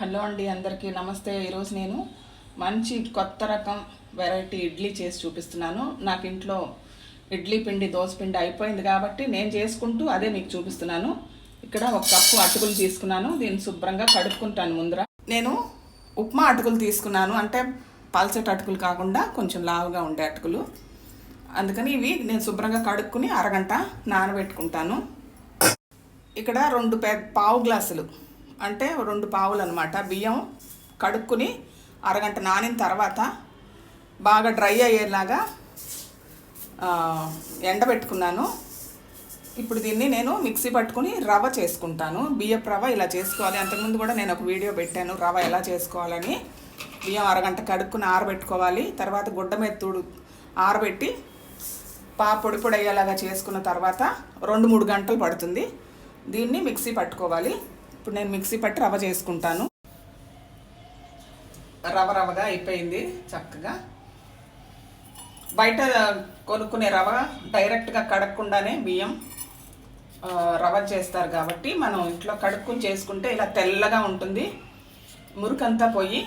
Hello అండి అందరికీ నమస్తే. ఈరోజు నేను మంచి కొత్త రకం వెరైటీ ఇడ్లీ చేసి చూపిస్తున్నాను. నాకు ఇంట్లో ఇడ్లీ పిండి దోశ పిండి అయిపోయింది కాబట్టి నేను చేసుకుంటూ అదే మీకు చూపిస్తున్నాను. ఇక్కడ ఒక కప్పు అటుకులు తీసుకున్నాను. దీన్ని శుభ్రంగా కడుక్కుంటాను ముందర. నేను ఉప్మా అటుకులు తీసుకున్నాను. అంటే పల్చటి అటుకులు కాకుండా కొంచెం లావుగా ఉండే అటుకులు. అందుకని ఇవి నేను శుభ్రంగా కడుక్కుని అరగంట నానబెట్టుకుంటాను. ఇక్కడ రెండు పె పావు గ్లాసులు అంటే రెండు పావులు అనమాట బియ్యం కడుక్కుని అరగంట నానిన తర్వాత బాగా డ్రై అయ్యేలాగా ఎండబెట్టుకున్నాను. ఇప్పుడు దీన్ని నేను మిక్సీ పట్టుకుని రవ చేసుకుంటాను. బియ్యపు రవ ఇలా చేసుకోవాలి. అంతకుముందు కూడా నేను ఒక వీడియో పెట్టాను రవ ఎలా చేసుకోవాలని. బియ్యం అరగంట కడుక్కుని ఆరబెట్టుకోవాలి. తర్వాత గుడ్డ మెత్తుడు తుడు ఆరబెట్టి పా పొడి పొడి అయ్యేలాగా చేసుకున్న తర్వాత రెండు మూడు గంటలు పడుతుంది. దీన్ని మిక్సీ పట్టుకోవాలి. ఇప్పుడు నేను మిక్సీ పట్టి రవ చేసుకుంటాను. రవ రవగా అయిపోయింది చక్కగా. బయట కొనుక్కునే రవ డైరెక్ట్గా కడగకుండానే బియ్యం రవ్వ రవ చేస్తారు కాబట్టి మనం ఇంట్లో కడుక్కుని చేసుకుంటే ఇలా తెల్లగా ఉంటుంది. మురికంతా పోయి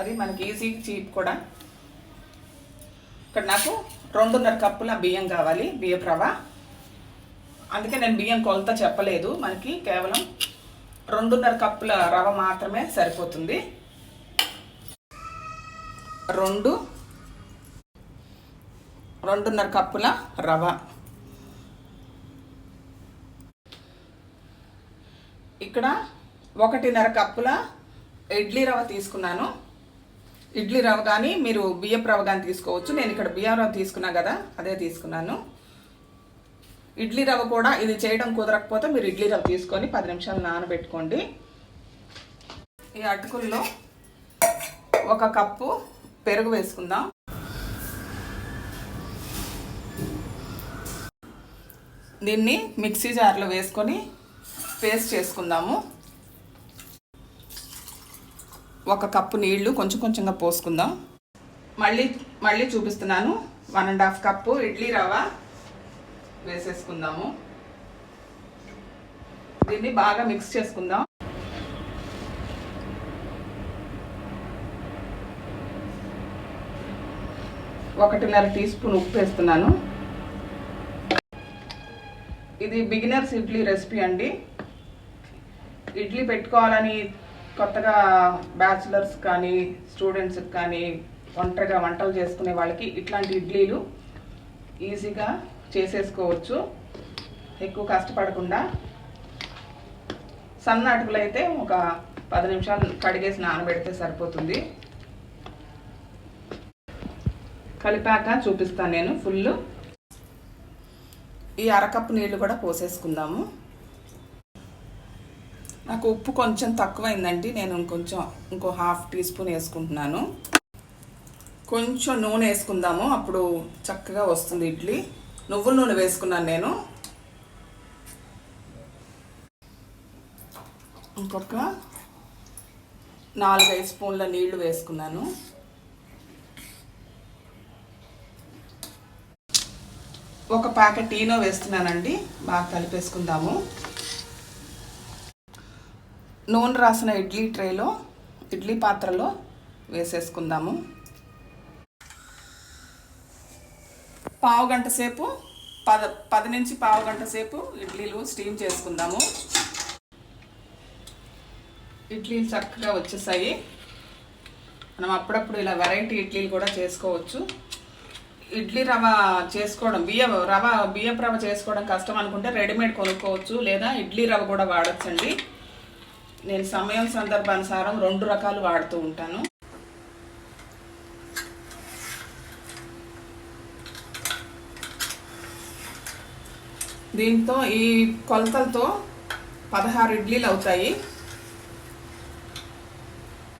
అది మనకి ఈజీ చీప్ కూడా. ఇక్కడ నాకు రెండున్నర కప్పుల బియ్యం కావాలి బియ్యపు రవ అందుకే నేను బియ్యం కొలత చెప్పలేదు. మనకి కేవలం రెండున్నర కప్పుల రవ మాత్రమే సరిపోతుంది. రెండు రెండున్నర కప్పుల రవ ఇక్కడ ఒకటిన్నర కప్పుల ఇడ్లీ రవ తీసుకున్నాను. ఇడ్లీ రవ కానీ మీరు బియ్యపు రవ కానీ తీసుకోవచ్చు. నేను ఇక్కడ బియ్యం రవ తీసుకున్నా కదా అదే తీసుకున్నాను. ఇడ్లీ రవ్వ కూడా ఇది చేయడం కుదరకపోతే మీరు ఇడ్లీ రవ్వ తీసుకొని పది నిమిషాలు నానబెట్టుకోండి. ఈ అటుకుల్లో ఒక కప్పు పెరుగు వేసుకుందాం. దీన్ని మిక్సీ జార్లో వేసుకొని పేస్ట్ చేసుకుందాము. ఒక కప్పు నీళ్ళు కొంచెం కొంచెంగా పోసుకుందాం. మళ్ళీ మళ్ళీ చూపిస్తున్నాను. One and half cup idli రవ్వ. వేసేసుకుందాము. దీన్ని బాగా మిక్స్ చేసుకుందాం. ఒకటిన్నర టీ స్పూన్ ఉప్పు వేస్తున్నాను. ఇది బిగినర్స్ ఇడ్లీ రెసిపీ అండి. ఇడ్లీ పెట్టుకోవాలని కొత్తగా బ్యాచిలర్స్ కానీ స్టూడెంట్స్కి కానీ ఒంటరిగా వంటలు చేసుకునే వాళ్ళకి ఇట్లాంటి ఇడ్లీలు ఈజీగా చేసేసుకోవచ్చు. ఎక్కువ కష్టపడకుండా సన్న అటుకులు అయితే ఒక పది నిమిషాలు కడిగేసి నానబెడితే సరిపోతుంది. కలిపాక చూపిస్తాను నేను ఫుల్. ఈ అరకప్పు నీళ్ళు కూడా పోసేసుకుందాము. నాకు ఉప్పు కొంచెం తక్కువైందండి నేను ఇంకొంచెం ఇంకో హాఫ్ టీ స్పూన్ వేసుకుంటున్నాను. కొంచెం నూనె వేసుకుందాము అప్పుడు చక్కగా వస్తుంది ఇడ్లీ. నువ్వుల నూనె వేసుకున్నాను నేను. ఇంకొక నాలుగైదు స్పూన్ల నీళ్ళు వేసుకున్నాను. ఒక ప్యాకెట్ టీనో వేస్తున్నానండి బాగా కలిపేసుకుందాము. నూనె రాసిన ఇడ్లీ ట్రేలో ఇడ్లీ పాత్రలో వేసేసుకుందాము. పావు గంట సేపు పద పది నుంచి పావు గంట సేపు ఇడ్లీలు స్టీమ్ చేసుకుందాము. ఇడ్లీలు చక్కగా వచ్చేసాయి. మనం అప్పుడప్పుడు ఇలా వెరైటీ ఇడ్లీలు కూడా చేసుకోవచ్చు. ఇడ్లీ రవ చేసుకోవడం బియ్య రవ బియ్యపు రవ చేసుకోవడం కష్టం అనుకుంటే రెడీమేడ్ కొనుక్కోవచ్చు లేదా ఇడ్లీ రవ కూడా వాడచ్చండి. నేను సమయం సందర్భానుసారం రెండు రకాలు వాడుతూ ఉంటాను. దీంతో ఈ కొలతలతో పదహారు ఇడ్లీలు అవుతాయి.